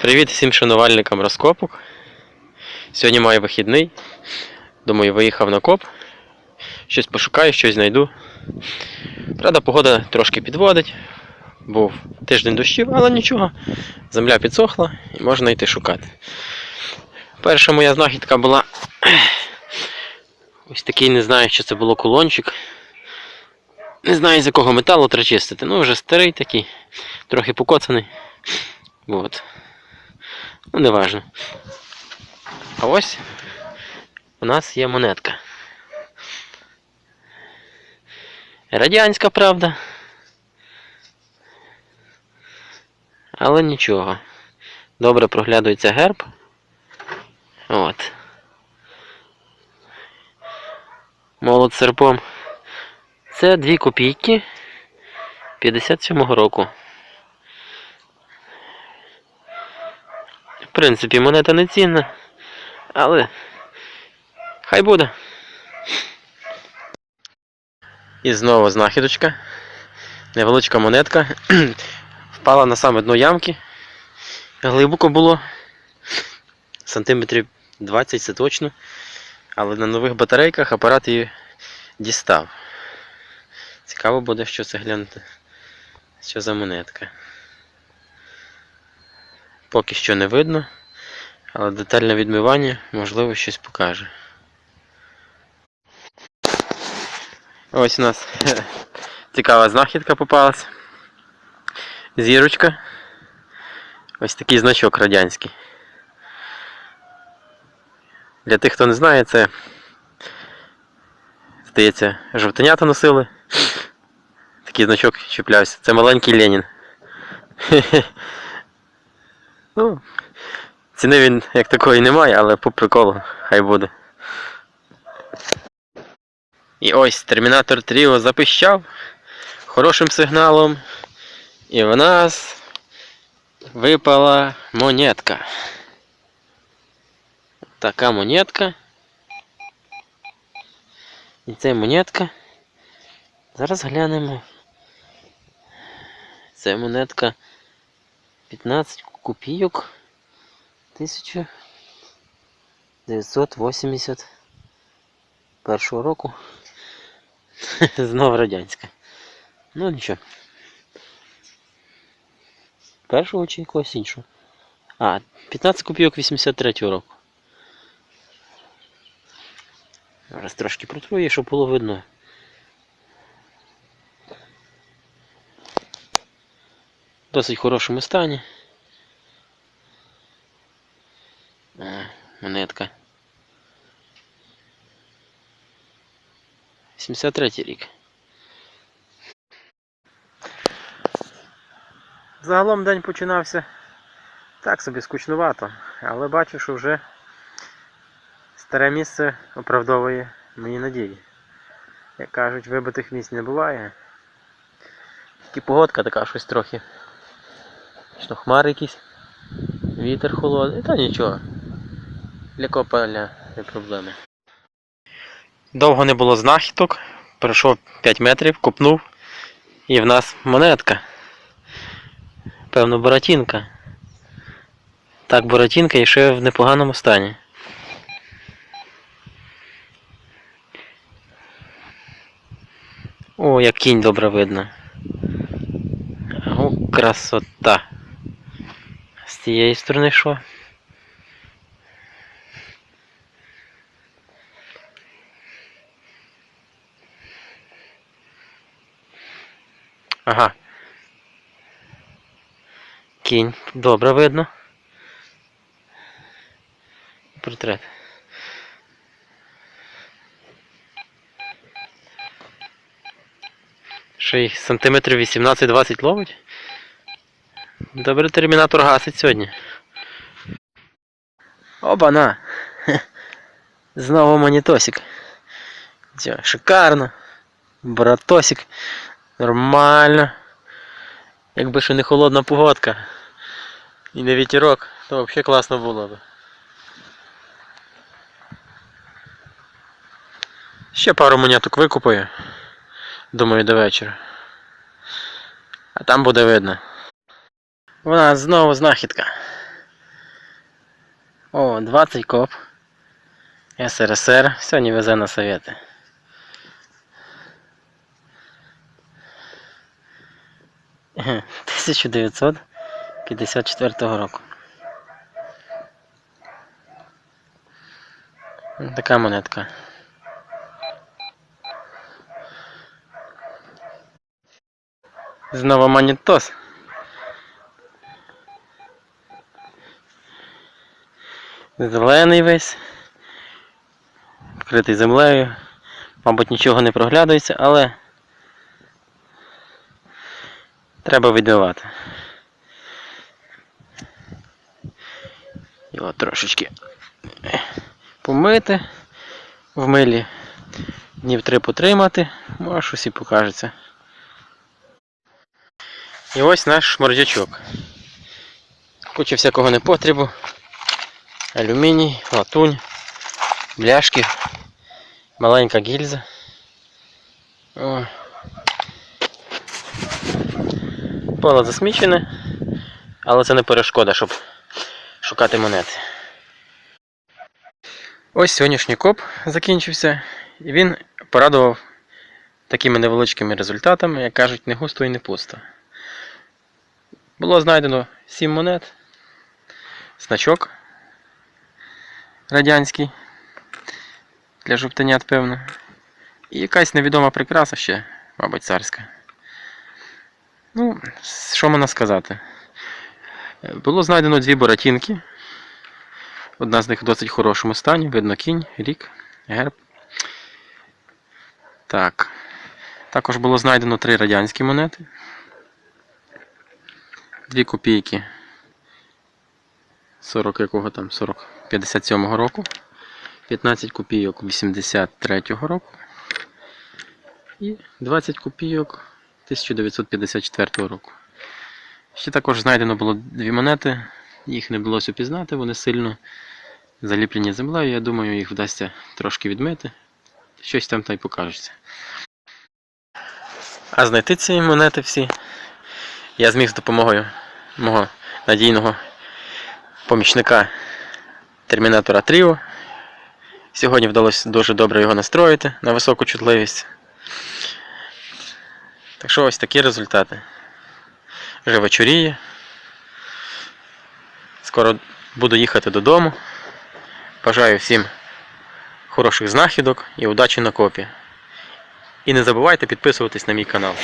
Привіт всім шанувальникам розкопок. Сьогодні маю вихідний. Думаю, виїхав на коп. Щось пошукаю, щось знайду. Правда, погода трошки підводить. Був тиждень дощів, але нічого. Земля підсохла і можна йти шукати. Перша моя знахідка була ось такий, не знаю, що це було кулончик. Не знаю, з якого металу треба. Ну, вже старий такий, трохи покоцаний. Вот. Ну, не важно. А ось у нас є монетка. Радянська, правда. Але нічого. Добре проглядується герб. От. Молот серпом. Це 2 копійки 57-го року. Принципі, монета не цінна, але хай буде. І знову знахідочка. Невеличка монетка. Впала на саме дно ямки. Глибоко було. Сантиметрів 20 це точно. Але на нових батарейках апарат її дістав. Цікаво буде, що це глянути. Що за монетка. Поки що не видно, але детальне відмивання можливо щось покаже. Ось у нас цікава знахідка попалась. Зірочка. Ось такий значок радянський. Для тих, хто не знає, це здається, жовтенята носили. Такий значок чіплявся. Це маленький Ленін. Ну, ціни він як такої немає, але по приколу хай буде. І ось термінатор Тріо запищав хорошим сигналом. І в нас випала монетка. Така монетка. І це монетка. Зараз глянемо. Це монетка 15 копійок 1981 року. Знову радянська. Ну нічого. Першого чи якогось іншого. А, 15 копійок 83 року. Зараз трошки протру її, щоб було видно. В досить хорошому стані. А, монетка. 73 рік. Загалом день починався так собі скучнувато, але бачу, що вже старе місце оправдовує мої надії. Як кажуть, вибитих місць не буває. Тільки погодка така щось трохи. Що хмари якісь, вітер холодний, та нічого. Для копаля не проблеми. Довго не було знахідок, пройшов 5 метрів, копнув, і в нас монетка. Певно, Буратінка. Так, Буратінка і ще в непоганому стані. О, як кінь добре видно. О, красота. Цієї сторони що? Ага. Кінь. Добре видно. Портрет. Ще й сантиметрів 18-20 ловить. Добре термінатор гасить сьогодні. Оба-на! Знову монітосик. Шикарно. Братосик. Нормально. Якби ще не холодна погодка. І не вітерок, то взагалі класно було б. Ще пару монеток викупаю. Думаю, до вечора. А там буде видно. У нас знову знахідка. О, 20 коп. СРСР. Сьогодні везе на совєти. Еге, 1954 року. Така монетка. Знову монетос. Зелений весь. Вкритий землею. Мабуть, нічого не проглядається, але треба відмивати. Його трошечки помити, в милі днів три потримати, може щось і покажеться. І ось наш шмордячок. Куча всякого непотребу. Алюміній, латунь, бляшки, маленька гільза. О. Поле засмічене, але це не перешкода, щоб шукати монети. Ось сьогоднішній коп закінчився, і він порадував такими невеличкими результатами, як кажуть, не густо і не пусто. Було знайдено 7 монет, значок радянський для жовтенят, певно. І якась невідома прикраса ще, мабуть, царська. Ну, що можна сказати? Було знайдено дві боратінки. Одна з них в досить хорошому стані, видно кінь, рік, герб. Так. Також було знайдено три радянські монети. Дві копійки 40 якого там 40 57 року. 15 копійок 83 року. І 20 копійок 1954 року. Ще також знайдено було дві монети. Їх не вдалося упізнати, вони сильно заліплені землею. Я думаю, їх вдасться трошки відмити. Щось там та й покажеться. А знайти ці монети всі я зміг з допомогою мого надійного помічника термінатора Тріо. Сьогодні вдалося дуже добре його настроїти на високу чутливість. Так що ось такі результати. Вже вечоріє. Скоро буду їхати додому. Бажаю всім хороших знахідок і удачі на копі. І не забувайте підписуватись на мій канал.